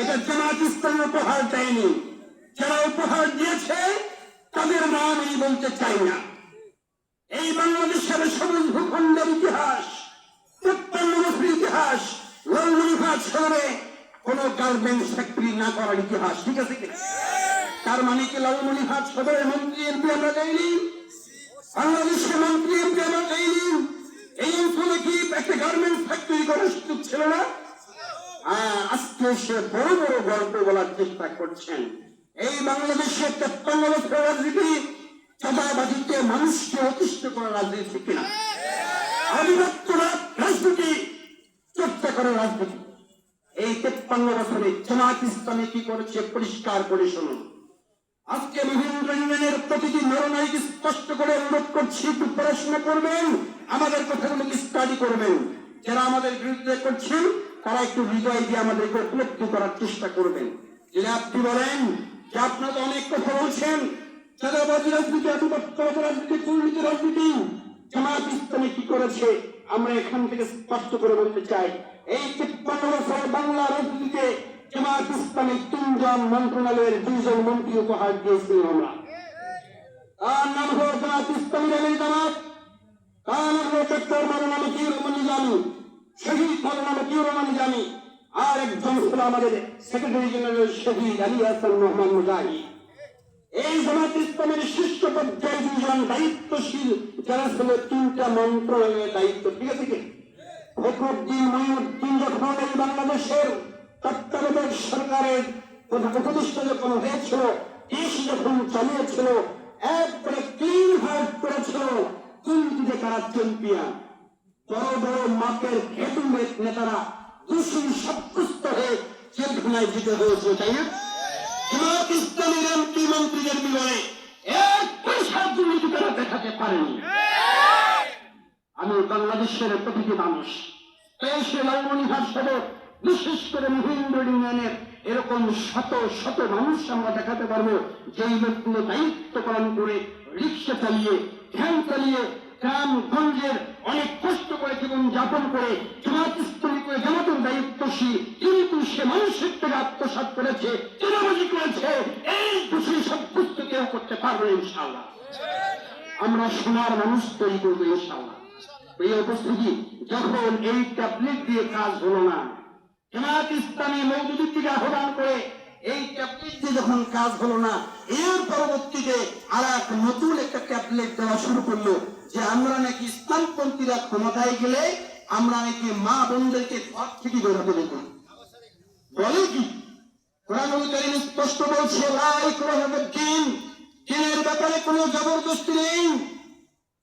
এটা জামাত ইসলাম উপহার দেয়নি। যারা উপহার দিয়েছে, তাদের নাম আমি বলতে চাই না। এই বাংলাদেশের সবুজ ভূখণ্ডের ইতিহাস প্রত্যন্ন ইতিহাস শহরে কোন গার্মেন্টস ফ্যাক্টরি না করার ইতিহাস, ঠিক আছে তার মানে কি লালমনিরহাট শহরের মন্ত্রী এমপি আমরা দেয়নি? বাংলাদেশের মন্ত্রী এমপি আমরা দেয়নি? এই অঞ্চলে কি একটা গার্মেন্টস ফ্যাক্টরি করার সুযোগ ছিল না? আজকে সে বড় বড় গল্প বলার চেষ্টা করছেন। এই বাংলাদেশে তেপ্পান্ন বছর রাজনীতি চাঁদাবাজিতে মানুষকে অতিষ্ঠ করার রাজনীতি কিনা? আধিপত্য রাজনীতি, চর্চা করার রাজনীতি। এই তেপ্পান্ন বছরে জামাত ইসলামে কি করেছে পরিষ্কার করে শুনুন। আজকে মহেন্দ্র ইউনিয়নের প্রতিটি নরনারীকে স্পষ্ট করে অনুরোধ করছি, একটু পড়াশোনা করবেন, আমাদের কথাগুলোকে স্টাডি করবেন? যারা আমাদের বিরুদ্ধে করছেন তারা একটু হৃদয় দিয়ে আমাদেরকে উপলব্ধি করার চেষ্টা করবেন। যদি আপনি বলেন যে আপনারা অনেক কথা বলছেন রাজনীতি রাজনীতি, দুর্নীতি রাজনীতি জামাত ইসলামে কি করেছে, আমরা এখান থেকে স্পষ্ট করে বলতে চাই, এই তিপ্পান্ন বাংলা রাজনীতিতে জামাত ইসলামী তিনজন মন্ত্রণালয়ের দুইজন মন্ত্রী উপহার দিয়েছিল আমরা। তার নাম হল জামাত ইসলামী জামাত, তার নাম হল মতিউর রহমান নিজামী। নিজামী আর একজন ছিল আমাদের সেক্রেটারি জেনারেল শহীদ আলী হাসান মোহাম্মদ মুজাহিদ এই জামাত ইসলামের শীর্ষ পর্যায়ে দুজন দায়িত্বশীল, যারা ছিল তিনটা মন্ত্রণালয়ের দায়িত্ব, ঠিক আছে কি? ফখরুদ্দিন মহিউদ্দিন যখন এই বাংলাদেশের তত্ত্বাবধায়ক সরকারের উপদেষ্টা যখন হয়েছিল, দেশ যখন চালিয়েছিল, একবারে ক্লিন হার্ট করেছিল কিন্তু যে তারা চ্যাম্পিয়ন বড় দেখাতে পারেনি। আমি বাংলাদেশের প্রতিটি মানুষ দেশে লালমনিহার সদর, বিশেষ করে মহেন্দ্র ইউনিয়নের এরকম শত শত মানুষ আমরা দেখাতে পারব, যেই লোকগুলো দায়িত্ব পালন করে রিক্সা চালিয়ে, ভ্যান চালিয়ে গ্রাম অনেক কষ্ট করে জীবন যাপন করে জামাত করে জামাতের দায়িত্বশীল, কিন্তু সে মানুষের থেকে আত্মসাত করেছে চাঁদাবাজি করেছে, এই দোষী সাব্যস্ত কেউ করতে পারবে ইনশাআল্লাহ। আমরা সোনার মানুষ তৈরি করব, ইনশাআল্লাহ। এই উপস্থিতি যখন এই ট্যাবলেট দিয়ে কাজ হলো না, জামাত ইসলামী মৌদুদির থেকে আহ্বান করে এই ট্যাবলেট দিয়ে যখন কাজ হলো না, এর পরবর্তীতে আর এক নতুন একটা ট্যাবলেট দেওয়া শুরু করল। যে আমরা নাকি ইসলামপন্থীরা ক্ষমতায় গেলে আমরা নাকি মা বোনদেরকে ঘর থেকে বেরোতে দেব। বলে কি? স্পষ্ট বলছে ব্যাপারে কোনো জবরদস্তি নেই।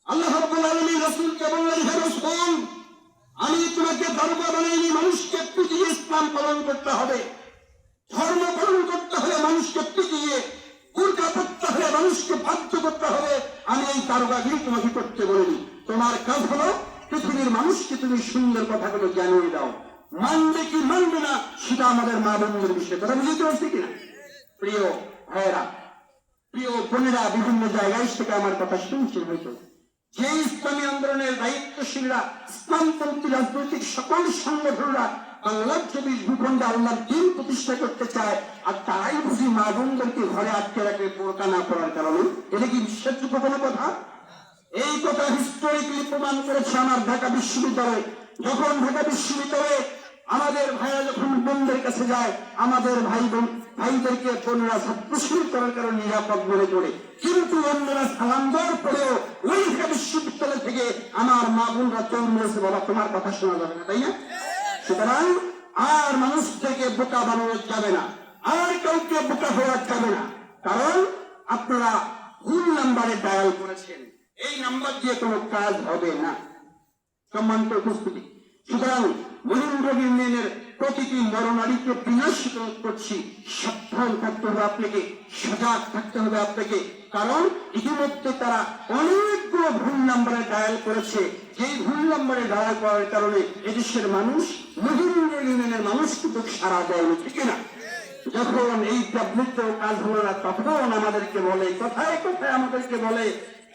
আল্লাহ রাব্বুল আলামিন রাসূলকে আমি তোমাকে ধর্ম বানাইনি, মানুষকে পিটিয়ে ইসলাম পালন করতে হবে। ধর্ম পালন করতে এই তোমাকে করতে বলিনি। তোমার কাজ হলো পৃথিবীর মানুষকে তুমি সুন্দর কথাগুলো জানিয়ে দাও। মানবে কি মানবে না, সেটা আমাদের মা বোনদের বিষয় কথা বুঝতে পারছি কিনা প্রিয় ভাইয়েরা, প্রিয় বোনেরা, বিভিন্ন জায়গায় থেকে আমার কথা শুনছেন হয়তো যে ইসলামী আন্দোলনের দায়িত্বশীলরা ইসলামপন্থী রাজনৈতিক সকল সংগঠনরা বাংলার চব্বিশ ভূখণ্ডে আল্লাহর দিন প্রতিষ্ঠা করতে চায়, আর তারাই বুঝি মা বোনদেরকে ঘরে আটকে রাখে বোরকা না করার কারণে। এটা কি বিশ্বাসযোগ্য কোনো কথা এই কথা হিস্টোরিক্যালি প্রমাণ করেছে আমার ঢাকা বিশ্ববিদ্যালয়। যখন ঢাকা বিশ্ববিদ্যালয়ে আমাদের ভাইরা যখন বোনদের কাছে যায়, আমাদের ভাই বোন, ভাইদেরকে বোনরা ছাত্রশীল করার কারণে নিরাপদ মনে করে। কিন্তু অন্যরা দেওয়ার পরেও ওই ঢাকা বিশ্ববিদ্যালয় থেকে আমার মা বোনরা চোর মেরেছে বাবা তোমার কথা শোনা যাবে না, তাই না? সুতরাং আর মানুষদেরকে বোকা বানানো যাবে না, আর কাউকে বোকা হওয়া যাবে না। কারণ আপনারা ভুল নাম্বারে ডায়াল করেছেন? এই নাম্বার দিয়ে কোনো কাজ হবে না। সম্মানিত উপস্থিতি, সুতরাং মহেন্দ্র ইউনিয়নের প্রতিটি নরনারীকে বিনাশিত করছি। সাবধান থাকতে হবে আপনাকে, সজাগ থাকতে হবে আপনাকে, কারণ ইতিমধ্যে তারা অনেকগুলো ভুল নাম্বারে ডায়াল করেছে। যেই ভুল নাম্বারে ডায়াল করার কারণে এদেশের মানুষ মহেন্দ্র ইউনিয়নের মানুষ কিন্তু সারা দেয়নি, ঠিক না? যখন এই ট্যাবলেটও কাজ হলো না তখন আমাদেরকে বলে, কথায় কথায় আমাদেরকে বলে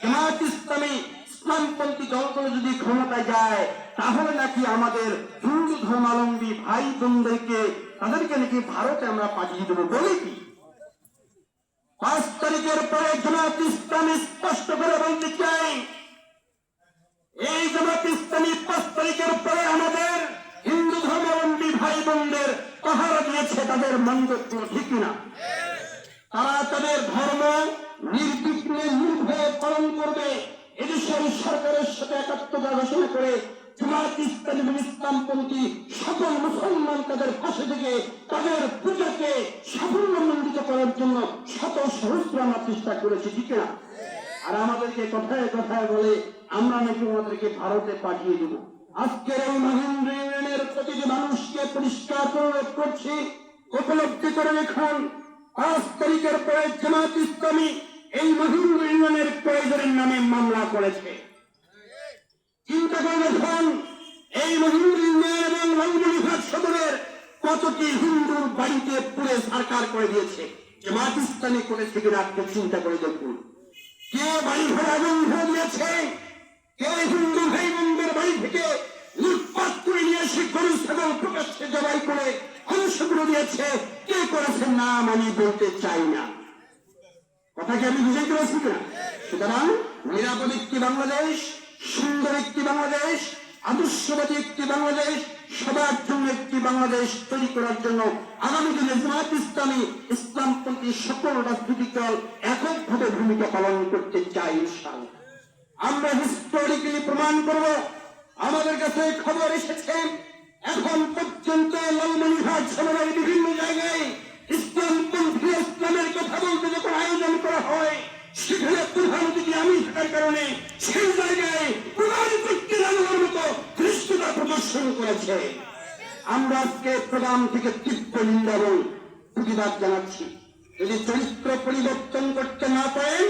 জামাত ইসলামী ইসলামপন্থী দলগুলো যদি ক্ষমতায় যায়, তাহলে নাকি আমাদের হিন্দু ধর্মাবলম্বী ভাই বোনদেরকে তাদেরকে নাকি ভারতে আমরা পাঠিয়ে দেবো? বলে কি? পাঁচ তারিখের পরে জামাত ইসলাম স্পষ্ট করে বলতে চাই, এই জামাত ইসলামী পাঁচ তারিখের পরে আমাদের তাদের মন্দত্ব ঠিক না তারা তাদের ধর্ম নির্বিঘ্নে নির্ভয়ে পালন করবে। এদেশের সরকারের সাথে একাত্মতা ঘোষণা করে আর আমাদেরকে কথায় কথায় বলে, আমরা আজকের মানুষকে পরিষ্কার করছি। উপলব্ধি করে দেখুন পাঁচ তারিখের পরে জামাত ইসলামী এই মহেন্দ্র ইউনিয়নের প্রয়োজনের নামে মামলা করেছে। চিন্তা করে দেখুন, এই মহেন্দ্র ইউনিয়ন এবং রঙ্গলিঘাট সদরের কতটি হিন্দুর বাড়িতে পুড়ে সরকার করে দিয়েছে, জামাত ইসলামী করেছে কিনা আপনি চিন্তা করে দেখুন। কে বাড়ি ঘর আগুন ধরে দিয়েছে? কে হিন্দু ভাই বোনদের বাড়ি থেকে লুটপাট করে নিয়ে এসে গরু, ছাগল প্রকাশ্যে জবাই করে অংশগুলো দিয়েছে। কে করেছে নাম আমি বলতে চাই না। কথা কি আমি বুঝাইতে পারছি কিনা? সুতরাং নিরাপদ একটি বাংলাদেশ, সুন্দর একটি বাংলাদেশ, আদর্শবাদী একটি বাংলাদেশ, সবার জন্য একটি বাংলাদেশ তৈরি করার জন্য আগামী দিনে জামাত ইসলামী ইসলামপন্থী সকল রাজনৈতিক দল এককভাবে ভূমিকা পালন করতে চাই আমরা হিস্টোরিক্যালি প্রমাণ করব। আমাদের কাছে খবর এসেছে। এখন পর্যন্ত লালমনিরহাট শহরের বিভিন্ন জায়গায় ইসলামপন্থী ইসলামের কথা বলতে যখন আয়োজন করা হয়, সেখানে প্রধান অতিথি আমি থাকার কারণে সেই জায়গায় প্রধান করতে জানানোর মতো দৃষ্টতা প্রদর্শন করেছে। আমরা আজকে প্রধান থেকে তীব্র নিন্দা এবং প্রতিবাদ জানাচ্ছি। যদি চরিত্র পরিবর্তন করতে না পারেন,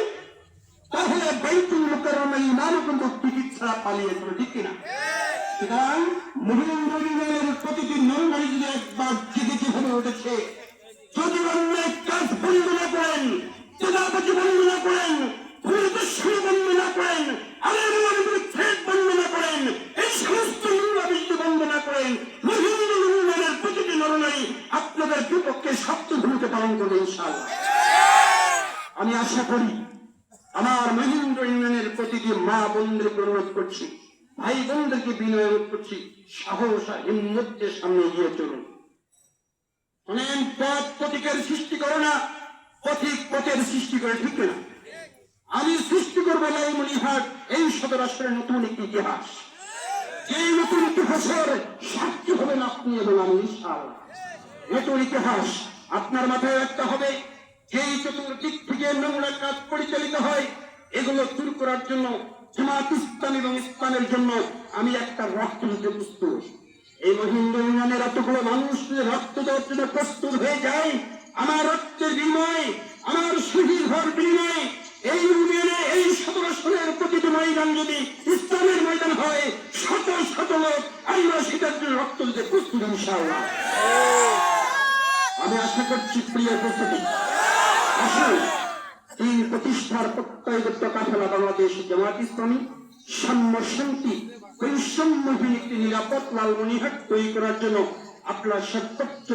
তাহলে বাইতুল মুকাররমে ইমানও কিন্তু চিকিৎসা পালিয়েছিল ঠিক কিনা? সুতরাং মহিন্দ্রের প্রতিটি নরনারী একবার জেগেছে হয়ে উঠেছে, যদি অন্যায় কাজ বন্ধ না করেন চেদাবাজি বন্ধ না করেন সপ্ত ভূমিকা পালন করবে আমি আশা করি আমার মহেন্দ্র ইউনিয়নের প্রতিটি মা বোনদেরকে অনুরোধ করছি ভাই বোনদেরকে বিনয় করছি সাহস আর হিম্মতের সামনে এগিয়ে চলুন। শোনেন পথ প্রতীকের সৃষ্টি করো না, পথিক পথের সৃষ্টি করে, ঠিক না আমি সৃষ্টি করব লাইমনিহাট এই সদরাষ্ট্রের নতুন একটি ইতিহাস। এই নতুন ইতিহাসের সাক্ষী হবেন আপনি এবং আমি নতুন ইতিহাস আপনার মাথায় রাখতে হবে। যেই চতুর্দিক থেকে নোংরা কাজ পরিচালিত হয়, এগুলো দূর করার জন্য জামাত ইসলাম এবং ইসলামের জন্য আমি একটা রক্ত দিতে প্রস্তুত। এই মহিন্দু ইউনিয়নের এতগুলো মানুষ রক্ত দেওয়ার জন্য প্রস্তুত হয়ে যায়, আমার রক্তের বিনিময়, আমার শহীদ হওয়ার বিনিময়, এই ইউনিয়নে এই সতেরো সনের প্রতিটি ময়দান যদি ইসলামের ময়দান হয়, শত শত লোক আমরা সেটার জন্য রক্ত দিতে প্রস্তুত, ইনশাআল্লাহ। আমি আশা করছি প্রিয় উপস্থিতি, আসুন। এই প্রতিষ্ঠার প্রত্যয়গত কাঠামো বাংলাদেশ। জামাত ইসলামী সাম্য শান্তি বৈষম্যহীন একটি নিরাপদ লালমনিহাট তৈরি করার জন্য আপনার সর্বোচ্চ